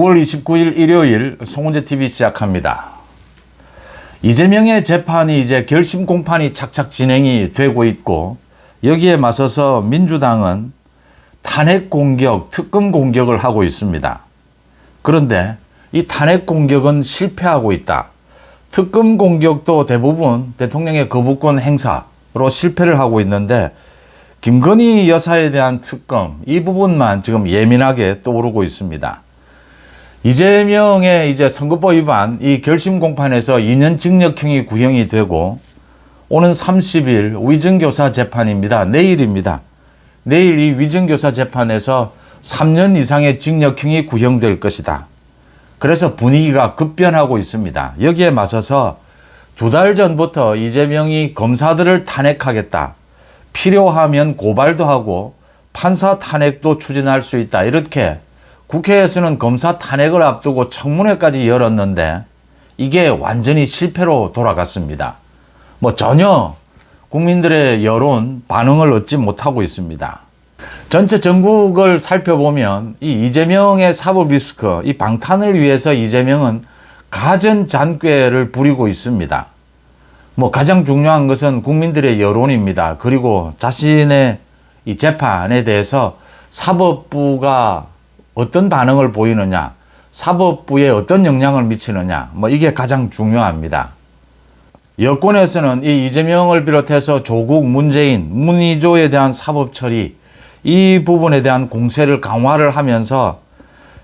9월 29일 일요일 송은재 TV 시작합니다. 이재명의 재판이 이제 결심 공판이 착착 진행이 되고 있고 여기에 맞서서 민주당은 탄핵 공격, 특검 공격을 하고 있습니다. 그런데 이 탄핵 공격은 실패하고 있다. 특검 공격도 대부분 대통령의 거부권 행사로 실패를 하고 있는데 김건희 여사에 대한 특검 이 부분만 지금 예민하게 떠오르고 있습니다. 이재명의 이제 선거법 위반 이 결심 공판에서 2년 징역형이 구형이 되고 오는 30일 위증교사 재판입니다. 내일입니다. 내일 이 위증교사 재판에서 3년 이상의 징역형이 구형될 것이다. 그래서 분위기가 급변하고 있습니다. 여기에 맞서서 두 달 전부터 이재명이 검사들을 탄핵하겠다. 필요하면 고발도 하고 판사 탄핵도 추진할 수 있다. 이렇게 국회에서는 검사 탄핵을 앞두고 청문회까지 열었는데 이게 완전히 실패로 돌아갔습니다. 뭐 전혀 국민들의 여론 반응을 얻지 못하고 있습니다. 전체 전국을 살펴보면 이 이재명의 사법 리스크, 이 방탄을 위해서 이재명은 가전 잔꾀를 부리고 있습니다. 뭐 가장 중요한 것은 국민들의 여론입니다. 그리고 자신의 이 재판에 대해서 사법부가 어떤 반응을 보이느냐, 사법부에 어떤 영향을 미치느냐, 뭐 이게 가장 중요합니다. 여권에서는 이 이재명을 비롯해서 조국, 문재인, 문희조에 대한 사법 처리, 이 부분에 대한 공세를 강화를 하면서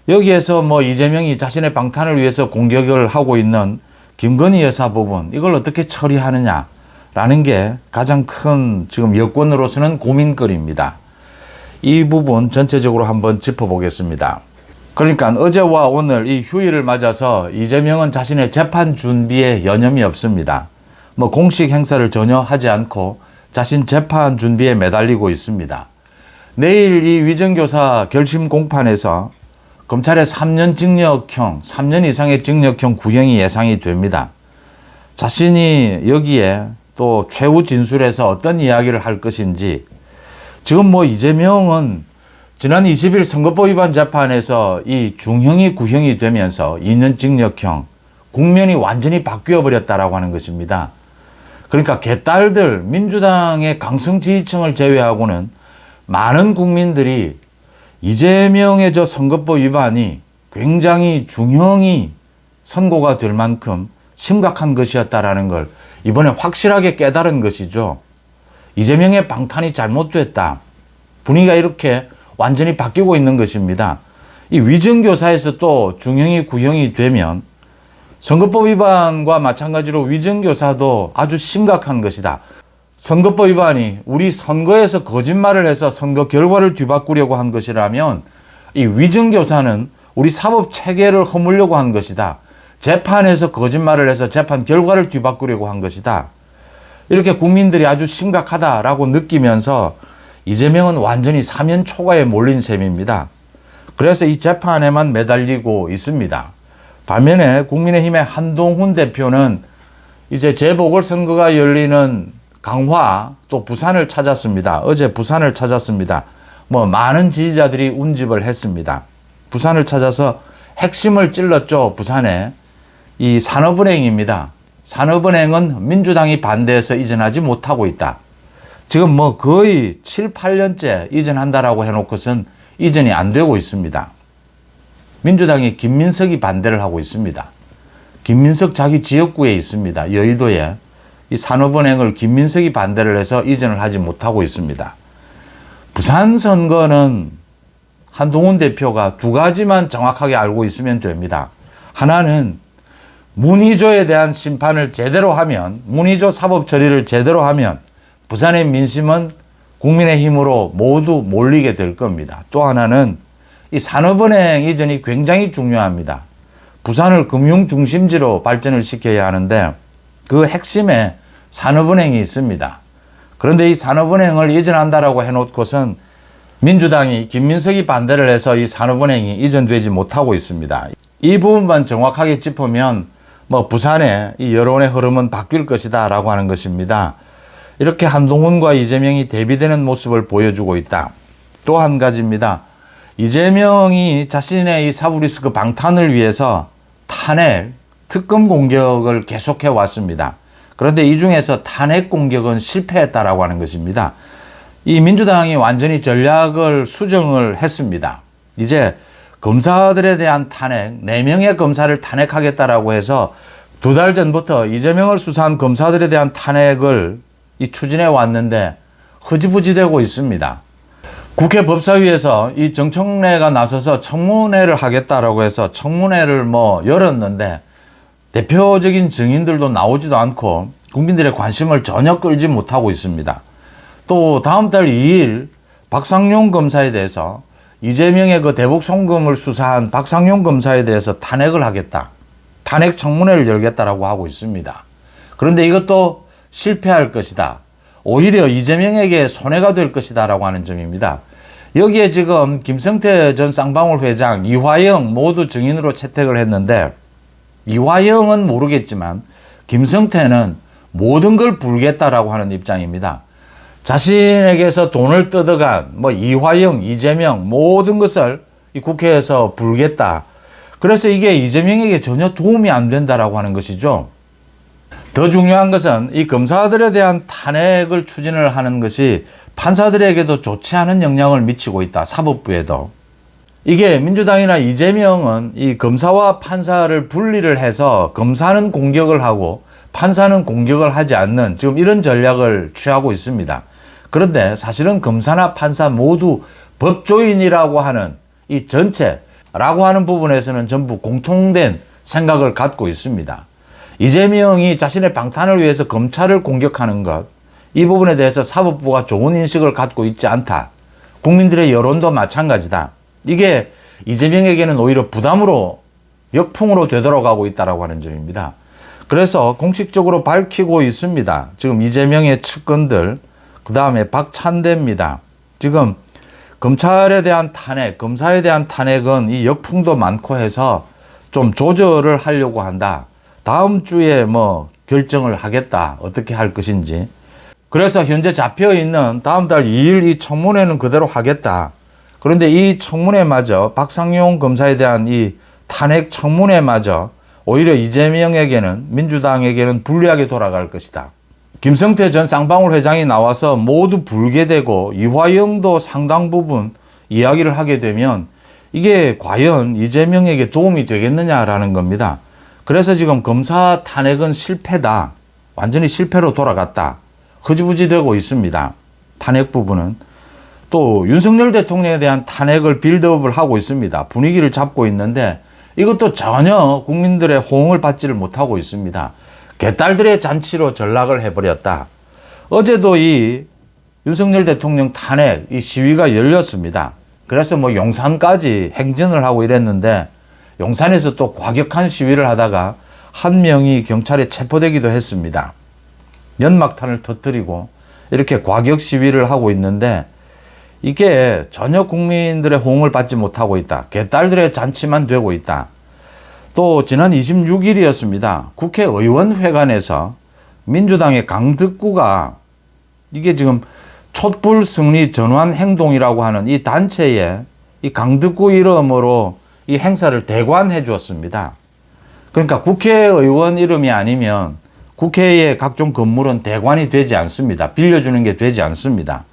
여기에서 뭐 이재명이 자신의 방탄을 위해서 공격을 하고 있는 김건희 여사 부분, 이걸 어떻게 처리하느냐라는 게 가장 큰 지금 여권으로서는 고민거리입니다. 이 부분 전체적으로 한번 짚어보겠습니다. 그러니까 어제와 오늘 이 휴일을 맞아서 이재명은 자신의 재판 준비에 여념이 없습니다. 뭐 공식 행사를 전혀 하지 않고 자신 재판 준비에 매달리고 있습니다. 내일 이 위정교사 결심 공판에서 검찰의 3년 징역형, 3년 이상의 징역형 구형이 예상이 됩니다. 자신이 여기에 또 최후 진술에서 어떤 이야기를 할 것인지 지금 뭐 이재명은 지난 20일 선거법 위반 재판에서 이 중형이 구형이 되면서 2년 징역형 국면이 완전히 바뀌어 버렸다라고 하는 것입니다. 그러니까 개딸들 민주당의 강성 지지층을 제외하고는 많은 국민들이 이재명의 저 선거법 위반이 굉장히 중형이 선고가 될 만큼 심각한 것이었다라는 걸 이번에 확실하게 깨달은 것이죠. 이재명의 방탄이 잘못됐다. 분위기가 이렇게 완전히 바뀌고 있는 것입니다. 이 위정교사에서 또 중형이 구형이 되면 선거법 위반과 마찬가지로 위정교사도 아주 심각한 것이다. 선거법 위반이 우리 선거에서 거짓말을 해서 선거 결과를 뒤바꾸려고 한 것이라면 이 위정교사는 우리 사법 체계를 허물려고 한 것이다. 재판에서 거짓말을 해서 재판 결과를 뒤바꾸려고 한 것이다. 이렇게 국민들이 아주 심각하다라고 느끼면서 이재명은 완전히 사면 초과에 몰린 셈입니다. 그래서 이 재판에만 매달리고 있습니다. 반면에 국민의힘의 한동훈 대표는 이제 재보궐선거가 열리는 강화 또 부산을 찾았습니다. 어제 부산을 찾았습니다. 뭐 많은 지지자들이 운집을 했습니다. 부산을 찾아서 핵심을 찔렀죠. 부산에 이 산업은행입니다. 산업은행은 민주당이 반대해서 이전하지 못하고 있다. 지금 뭐 거의 7, 8년째 이전한다라고 해놓고선 이전이 안 되고 있습니다. 민주당이 김민석이 반대를 하고 있습니다. 김민석 자기 지역구에 있습니다. 여의도에 이 산업은행을 김민석이 반대를 해서 이전을 하지 못하고 있습니다. 부산 선거는 한동훈 대표가 두 가지만 정확하게 알고 있으면 됩니다. 하나는 문희조에 대한 심판을 제대로 하면, 문희조 사법 처리를 제대로 하면 부산의 민심은 국민의 힘으로 모두 몰리게 될 겁니다. 또 하나는 이 산업은행 이전이 굉장히 중요합니다. 부산을 금융 중심지로 발전을 시켜야 하는데 그 핵심에 산업은행이 있습니다. 그런데 이 산업은행을 이전한다라고 해놓고선 민주당이 김민석이 반대를 해서 이 산업은행이 이전되지 못하고 있습니다. 이 부분만 정확하게 짚으면 뭐 부산의 이 여론의 흐름은 바뀔 것이다 라고 하는 것입니다. 이렇게 한동훈과 이재명이 대비되는 모습을 보여주고 있다. 또 한 가지입니다. 이재명이 자신의 이 사브리스크 방탄을 위해서 탄핵 특검 공격을 계속해 왔습니다. 그런데 이 중에서 탄핵 공격은 실패했다라고 하는 것입니다. 이 민주당이 완전히 전략을 수정을 했습니다. 이제 검사들에 대한 탄핵, 4명의 검사를 탄핵하겠다라고 해서 두 달 전부터 이재명을 수사한 검사들에 대한 탄핵을 이 추진해 왔는데 흐지부지 되고 있습니다. 국회 법사위에서 이 정청래가 나서서 청문회를 하겠다라고 해서 청문회를 뭐 열었는데 대표적인 증인들도 나오지도 않고 국민들의 관심을 전혀 끌지 못하고 있습니다. 또 다음 달 2일 박상용 검사에 대해서 이재명의 그 대북 송금을 수사한 박상용 검사에 대해서 탄핵을 하겠다. 탄핵 청문회를 열겠다라고 하고 있습니다. 그런데 이것도 실패할 것이다. 오히려 이재명에게 손해가 될 것이다라고 하는 점입니다. 여기에 지금 김성태 전 쌍방울 회장, 이화영 모두 증인으로 채택을 했는데 이화영은 모르겠지만 김성태는 모든 걸 불겠다라고 하는 입장입니다. 자신에게서 돈을 뜯어간 뭐 이화영, 이재명 모든 것을 이 국회에서 불겠다. 그래서 이게 이재명에게 전혀 도움이 안 된다라고 하는 것이죠. 더 중요한 것은 이 검사들에 대한 탄핵을 추진을 하는 것이 판사들에게도 좋지 않은 영향을 미치고 있다. 사법부에도. 이게 민주당이나 이재명은 이 검사와 판사를 분리를 해서 검사는 공격을 하고 판사는 공격을 하지 않는 지금 이런 전략을 취하고 있습니다. 그런데 사실은 검사나 판사 모두 법조인이라고 하는 이 전체라고 하는 부분에서는 전부 공통된 생각을 갖고 있습니다. 이재명이 자신의 방탄을 위해서 검찰을 공격하는 것, 이 부분에 대해서 사법부가 좋은 인식을 갖고 있지 않다. 국민들의 여론도 마찬가지다. 이게 이재명에게는 오히려 부담으로 역풍으로 되돌아가고 있다라고 하는 점입니다. 그래서 공식적으로 밝히고 있습니다. 지금 이재명의 측근들, 그 다음에 박찬대입니다. 지금 검찰에 대한 탄핵, 검사에 대한 탄핵은 이 역풍도 많고 해서 좀 조절을 하려고 한다. 다음 주에 뭐 결정을 하겠다. 어떻게 할 것인지. 그래서 현재 잡혀 있는 다음 달 2일 이 청문회는 그대로 하겠다. 그런데 이 청문회마저 박상용 검사에 대한 이 탄핵 청문회마저 오히려 이재명에게는 민주당에게는 불리하게 돌아갈 것이다. 김성태 전 쌍방울 회장이 나와서 모두 불게 되고 이화영도 상당 부분 이야기를 하게 되면 이게 과연 이재명에게 도움이 되겠느냐라는 겁니다. 그래서 지금 검사 탄핵은 실패다. 완전히 실패로 돌아갔다. 흐지부지 되고 있습니다. 탄핵 부분은. 또 윤석열 대통령에 대한 탄핵을 빌드업을 하고 있습니다. 분위기를 잡고 있는데 이것도 전혀 국민들의 호응을 받지를 못하고 있습니다. 개딸들의 잔치로 전락을 해버렸다. 어제도 이 윤석열 대통령 탄핵 이 시위가 열렸습니다. 그래서 뭐 용산까지 행진을 하고 이랬는데 용산에서 또 과격한 시위를 하다가 한 명이 경찰에 체포되기도 했습니다. 연막탄을 터뜨리고 이렇게 과격 시위를 하고 있는데 이게 전혀 국민들의 호응을 받지 못하고 있다. 개딸들의 잔치만 되고 있다. 또 지난 26일이었습니다. 국회의원회관에서 민주당의 강득구가 이게 지금 촛불 승리 전환 행동이라고 하는 이 단체에 이 강득구 이름으로 이 행사를 대관해 주었습니다. 그러니까 국회의원 이름이 아니면 국회의 각종 건물은 대관이 되지 않습니다. 빌려주는 게 되지 않습니다.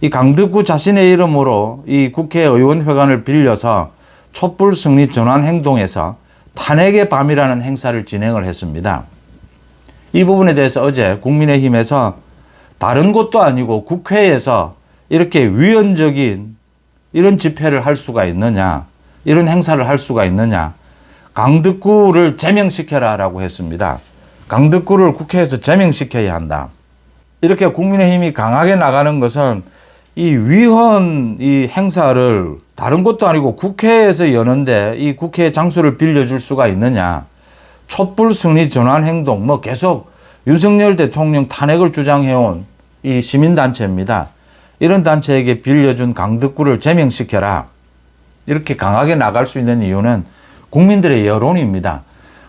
이 강덕구 자신의 이름으로 이 국회의원 회관을 빌려서 촛불 승리 전환 행동에서 탄핵의 밤이라는 행사를 진행을 했습니다. 이 부분에 대해서 어제 국민의힘에서 다른 곳도 아니고 국회에서 이렇게 위헌적인 이런 집회를 할 수가 있느냐, 이런 행사를 할 수가 있느냐, 강덕구를 제명시켜라 라고 했습니다. 강덕구를 국회에서 제명시켜야 한다. 이렇게 국민의힘이 강하게 나가는 것은 이 위헌 이 행사를 다른 것도 아니고 국회에서 여는데 이 국회 장소를 빌려줄 수가 있느냐. 촛불 승리 전환 행동, 뭐 계속 윤석열 대통령 탄핵을 주장해온 이 시민단체입니다. 이런 단체에게 빌려준 강덕구를 제명시켜라. 이렇게 강하게 나갈 수 있는 이유는 국민들의 여론입니다.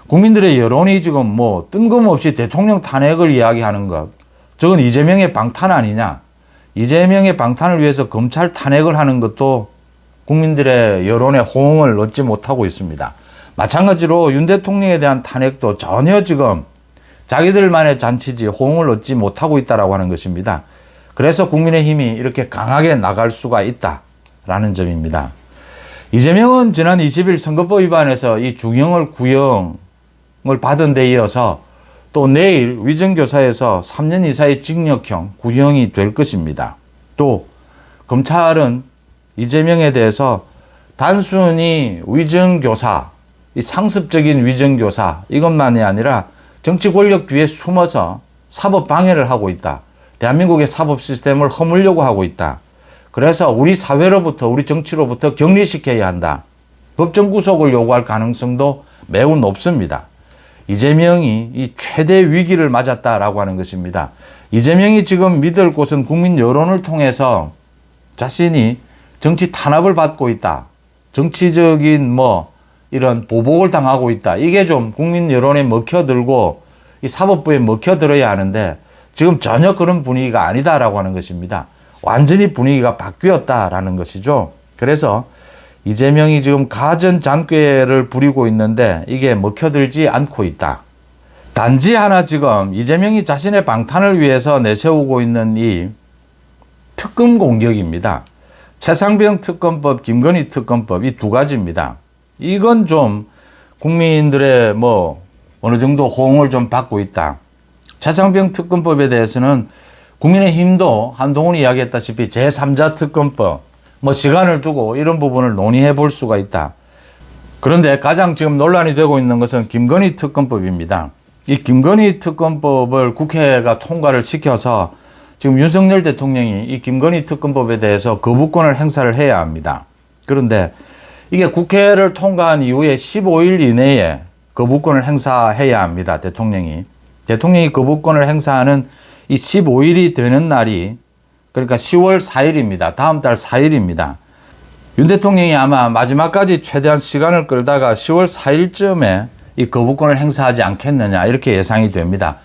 국민들의 여론이 지금 뭐 뜬금없이 대통령 탄핵을 이야기하는 것. 저건 이재명의 방탄 아니냐. 이재명의 방탄을 위해서 검찰 탄핵을 하는 것도 국민들의 여론의 호응을 얻지 못하고 있습니다. 마찬가지로 윤 대통령에 대한 탄핵도 전혀 지금 자기들만의 잔치지 호응을 얻지 못하고 있다라고 하는 것입니다. 그래서 국민의힘이 이렇게 강하게 나갈 수가 있다라는 점입니다. 이재명은 지난 20일 선거법 위반해서 이 중형을 구형을 받은 데 이어서 또 내일 위정교사에서 3년 이상의 징역형 구형이 될 것입니다. 또 검찰은 이재명에 대해서 단순히 위정교사, 이 상습적인 위정교사 이것만이 아니라 정치 권력 뒤에 숨어서 사법 방해를 하고 있다. 대한민국의 사법 시스템을 허물려고 하고 있다. 그래서 우리 사회로부터 우리 정치로부터 격리시켜야 한다. 법정 구속을 요구할 가능성도 매우 높습니다. 이재명이 이 최대 위기를 맞았다라고 하는 것입니다. 이재명이 지금 믿을 곳은 국민 여론을 통해서 자신이 정치 탄압을 받고 있다. 정치적인 뭐 이런 보복을 당하고 있다. 이게 좀 국민 여론에 먹혀들고 이 사법부에 먹혀들어야 하는데 지금 전혀 그런 분위기가 아니다라고 하는 것입니다. 완전히 분위기가 바뀌었다라는 것이죠. 그래서 이재명이 지금 가전 장괴를 부리고 있는데 이게 먹혀들지 않고 있다. 단지 하나 지금 이재명이 자신의 방탄을 위해서 내세우고 있는 이 특검 공격입니다. 최상병 특검법, 김건희 특검법 이 두 가지입니다. 이건 좀 국민들의 뭐 어느 정도 호응을 좀 받고 있다. 최상병 특검법에 대해서는 국민의힘도 한동훈이 이야기했다시피 제3자 특검법 뭐 시간을 두고 이런 부분을 논의해 볼 수가 있다. 그런데 가장 지금 논란이 되고 있는 것은 김건희 특검법입니다. 이 김건희 특검법을 국회가 통과를 시켜서 지금 윤석열 대통령이 이 김건희 특검법에 대해서 거부권을 행사를 해야 합니다. 그런데 이게 국회를 통과한 이후에 15일 이내에 거부권을 행사해야 합니다. 대통령이. 대통령이 거부권을 행사하는 이 15일이 되는 날이 그러니까 10월 4일입니다. 다음 달 4일입니다. 윤 대통령이 아마 마지막까지 최대한 시간을 끌다가 10월 4일쯤에 이 거부권을 행사하지 않겠느냐 이렇게 예상이 됩니다.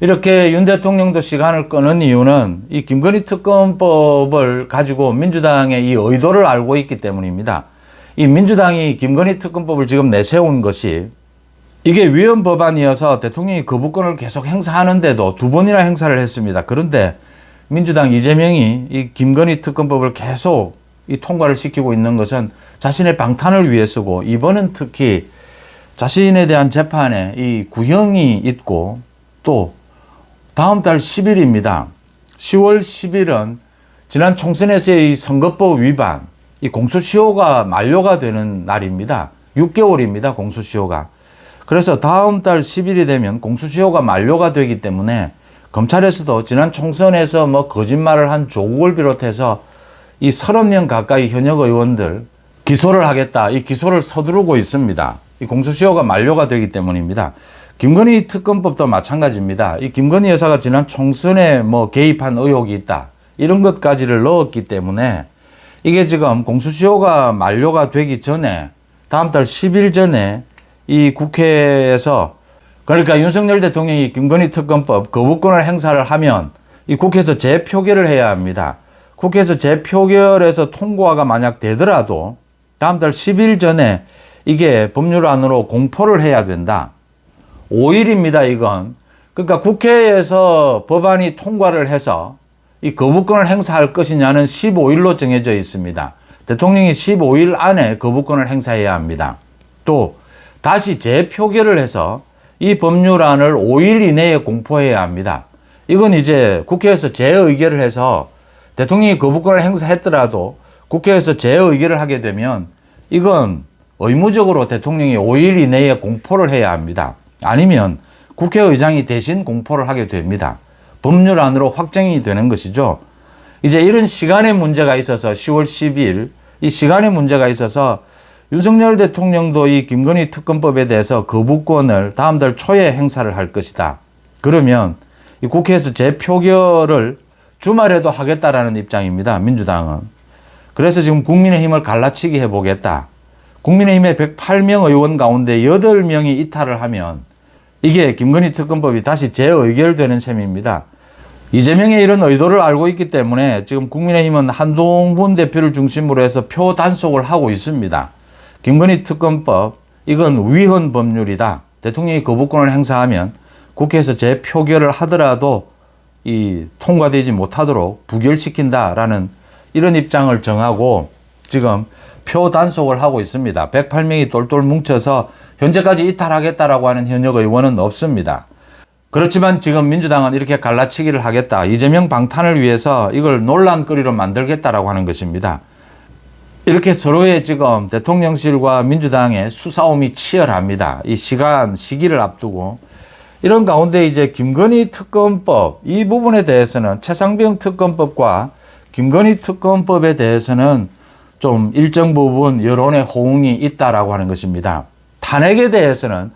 이렇게 윤 대통령도 시간을 끄는 이유는 이 김건희 특검법을 가지고 민주당의 이 의도를 알고 있기 때문입니다. 이 민주당이 김건희 특검법을 지금 내세운 것이 이게 위헌 법안이어서 대통령이 거부권을 계속 행사하는데도 두 번이나 행사를 했습니다. 그런데 민주당 이재명이 이 김건희 특검법을 계속 이 통과를 시키고 있는 것은 자신의 방탄을 위해서고 이번은 특히 자신에 대한 재판에 이 구형이 있고 또 다음 달 10일입니다. 10월 10일은 지난 총선에서의 이 선거법 위반, 이 공소시효가 만료가 되는 날입니다. 6개월입니다. 공소시효가. 그래서 다음 달 10일이 되면 공소시효가 만료가 되기 때문에 검찰에서도 지난 총선에서 뭐 거짓말을 한 조국을 비롯해서 이 30명 가까이 현역 의원들 기소를 하겠다. 이 기소를 서두르고 있습니다. 이 공소시효가 만료가 되기 때문입니다. 김건희 특검법도 마찬가지입니다. 이 김건희 여사가 지난 총선에 뭐 개입한 의혹이 있다. 이런 것까지를 넣었기 때문에 이게 지금 공소시효가 만료가 되기 전에 다음 달 10일 전에 이 국회에서 그러니까 윤석열 대통령이 김건희 특검법 거부권을 행사를 하면 이 국회에서 재표결을 해야 합니다. 국회에서 재표결해서 통과가 만약 되더라도 다음 달 10일 전에 이게 법률안으로 공포를 해야 된다. 5일입니다, 이건. 그러니까 국회에서 법안이 통과를 해서 이 거부권을 행사할 것이냐는 15일로 정해져 있습니다. 대통령이 15일 안에 거부권을 행사해야 합니다. 또 다시 재표결을 해서 이 법률안을 5일 이내에 공포해야 합니다. 이건 이제 국회에서 재의결을 해서 대통령이 거부권을 행사했더라도 국회에서 재의결을 하게 되면 이건 의무적으로 대통령이 5일 이내에 공포를 해야 합니다. 아니면 국회의장이 대신 공포를 하게 됩니다. 법률안으로 확정이 되는 것이죠. 이제 이런 시간의 문제가 있어서 10월 10일 이 시간의 문제가 있어서 윤석열 대통령도 이 김건희 특검법에 대해서 거부권을 다음 달 초에 행사를 할 것이다. 그러면 이 국회에서 재표결을 주말에도 하겠다라는 입장입니다. 민주당은. 그래서 지금 국민의힘을 갈라치기 해보겠다. 국민의힘의 108명 의원 가운데 8명이 이탈을 하면 이게 김건희 특검법이 다시 재의결되는 셈입니다. 이재명의 이런 의도를 알고 있기 때문에 지금 국민의힘은 한동훈 대표를 중심으로 해서 표 단속을 하고 있습니다. 김건희 특검법 이건 위헌 법률이다. 대통령이 거부권을 행사하면 국회에서 재표결을 하더라도 이 통과되지 못하도록 부결시킨다라는 이런 입장을 정하고 지금 표 단속을 하고 있습니다. 108명이 똘똘 뭉쳐서 현재까지 이탈하겠다라고 하는 현역 의원은 없습니다. 그렇지만 지금 민주당은 이렇게 갈라치기를 하겠다. 이재명 방탄을 위해서 이걸 논란거리로 만들겠다라고 하는 것입니다. 이렇게 서로의 지금 대통령실과 민주당의 수싸움이 치열합니다. 이 시간, 시기를 앞두고 이런 가운데 이제 김건희 특검법 이 부분에 대해서는 최상병 특검법과 김건희 특검법에 대해서는 좀 일정 부분 여론의 호응이 있다라고 하는 것입니다. 탄핵에 대해서는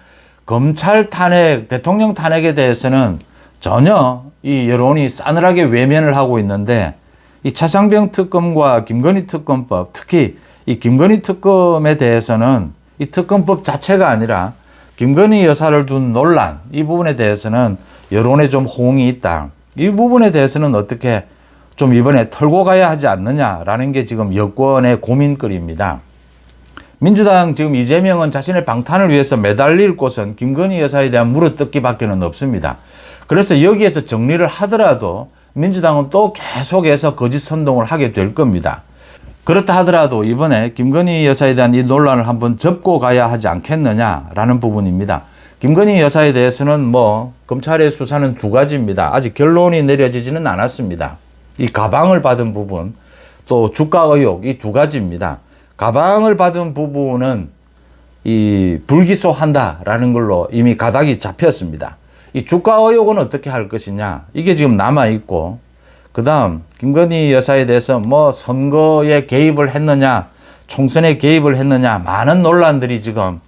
검찰 탄핵, 대통령 탄핵에 대해서는 전혀 이 여론이 싸늘하게 외면을 하고 있는데 이 차상병 특검과 김건희 특검법, 특히 이 김건희 특검에 대해서는 이 특검법 자체가 아니라 김건희 여사를 둔 논란 이 부분에 대해서는 여론에 좀 호응이 있다. 이 부분에 대해서는 어떻게 좀 이번에 털고 가야 하지 않느냐라는 게 지금 여권의 고민거리입니다. 민주당 지금 이재명은 자신의 방탄을 위해서 매달릴 곳은 김건희 여사에 대한 물어뜯기밖에는 없습니다. 그래서 여기에서 정리를 하더라도 민주당은 또 계속해서 거짓 선동을 하게 될 겁니다. 그렇다 하더라도 이번에 김건희 여사에 대한 이 논란을 한번 접고 가야 하지 않겠느냐라는 부분입니다. 김건희 여사에 대해서는 뭐 검찰의 수사는 두 가지입니다. 아직 결론이 내려지지는 않았습니다. 이 가방을 받은 부분 또 주가 의혹 이 두 가지입니다. 가방을 받은 부분은 이 불기소한다라는 걸로 이미 가닥이 잡혔습니다. 이 주가 의혹은 어떻게 할 것이냐 이게 지금 남아 있고 그다음 김건희 여사에 대해서 뭐 선거에 개입을 했느냐 총선에 개입을 했느냐 많은 논란들이 지금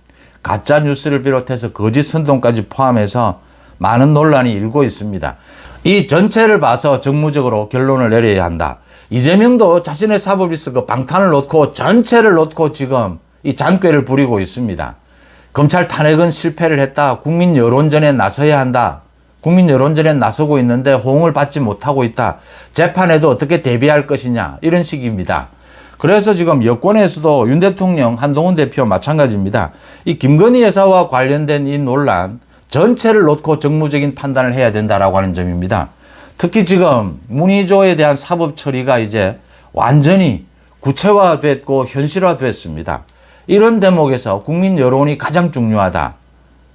가짜 뉴스를 비롯해서 거짓 선동까지 포함해서 많은 논란이 일고 있습니다. 이 전체를 봐서 정무적으로 결론을 내려야 한다. 이재명도 자신의 사법 리스크 방탄을 놓고 전체를 놓고 지금 이 잔꾀를 부리고 있습니다. 검찰 탄핵은 실패를 했다. 국민 여론전에 나서야 한다. 국민 여론전에 나서고 있는데 호응을 받지 못하고 있다. 재판에도 어떻게 대비할 것이냐. 이런 식입니다. 그래서 지금 여권에서도 윤 대통령, 한동훈 대표 마찬가지입니다. 이 김건희 여사와 관련된 이 논란 전체를 놓고 정무적인 판단을 해야 된다라고 하는 점입니다. 특히 지금 문희조에 대한 사법 처리가 이제 완전히 구체화됐고 현실화됐습니다. 이런 대목에서 국민 여론이 가장 중요하다.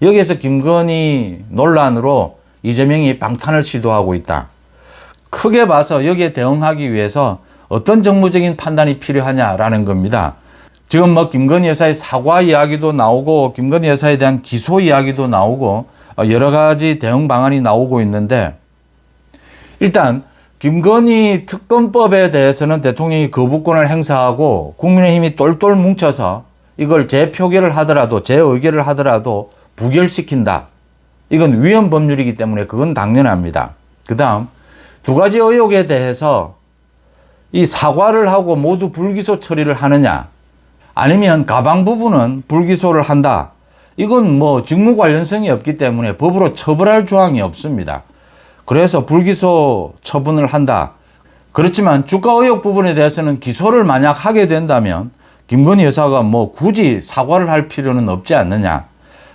여기에서 김건희 논란으로 이재명이 방탄을 시도하고 있다. 크게 봐서 여기에 대응하기 위해서 어떤 정무적인 판단이 필요하냐라는 겁니다. 지금 뭐 김건희 여사의 사과 이야기도 나오고 김건희 여사에 대한 기소 이야기도 나오고 여러 가지 대응 방안이 나오고 있는데 일단 김건희 특검법에 대해서는 대통령이 거부권을 행사하고 국민의힘이 똘똘 뭉쳐서 이걸 재표결을 하더라도 재의결을 하더라도 부결시킨다. 이건 위헌 법률이기 때문에 그건 당연합니다. 그 다음 두 가지 의혹에 대해서 이 사과를 하고 모두 불기소 처리를 하느냐 아니면 가방 부분은 불기소를 한다. 이건 뭐 직무 관련성이 없기 때문에 법으로 처벌할 조항이 없습니다. 그래서 불기소 처분을 한다. 그렇지만 주가 의혹 부분에 대해서는 기소를 만약 하게 된다면 김건희 여사가 뭐 굳이 사과를 할 필요는 없지 않느냐.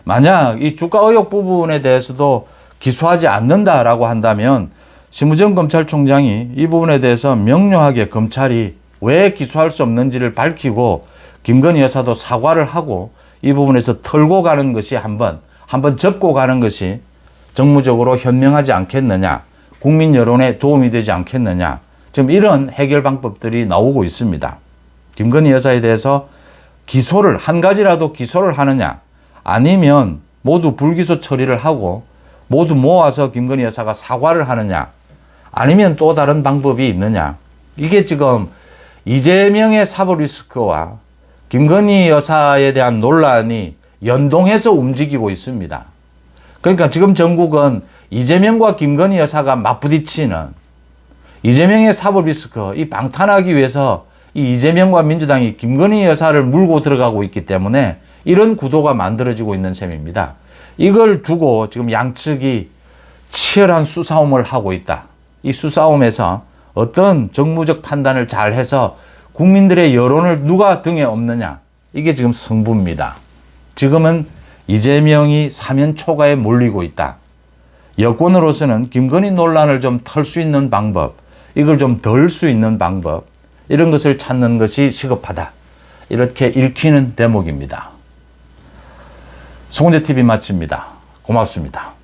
만약 이 주가 의혹 부분에 대해서도 기소하지 않는다라고 한다면 심우정 검찰총장이 이 부분에 대해서 명료하게 검찰이 왜 기소할 수 없는지를 밝히고 김건희 여사도 사과를 하고 이 부분에서 털고 가는 것이 한번 한번 접고 가는 것이 정무적으로 현명하지 않겠느냐, 국민 여론에 도움이 되지 않겠느냐, 지금 이런 해결 방법들이 나오고 있습니다. 김건희 여사에 대해서 기소를, 한 가지라도 기소를 하느냐, 아니면 모두 불기소 처리를 하고 모두 모아서 김건희 여사가 사과를 하느냐, 아니면 또 다른 방법이 있느냐. 이게 지금 이재명의 사법 리스크와 김건희 여사에 대한 논란이 연동해서 움직이고 있습니다. 그러니까 지금 전국은 이재명과 김건희 여사가 맞부딪히는 이재명의 사법 리스크, 이 방탄하기 위해서 이 이재명과 민주당이 김건희 여사를 물고 들어가고 있기 때문에 이런 구도가 만들어지고 있는 셈입니다. 이걸 두고 지금 양측이 치열한 수싸움을 하고 있다. 이 수싸움에서 어떤 정무적 판단을 잘 해서 국민들의 여론을 누가 등에 업느냐. 이게 지금 승부입니다. 지금은 이재명이 사면 초과에 몰리고 있다. 여권으로서는 김건희 논란을 좀 털 수 있는 방법, 이걸 좀 덜 수 있는 방법, 이런 것을 찾는 것이 시급하다. 이렇게 읽히는 대목입니다. 송재 TV 마칩니다. 고맙습니다.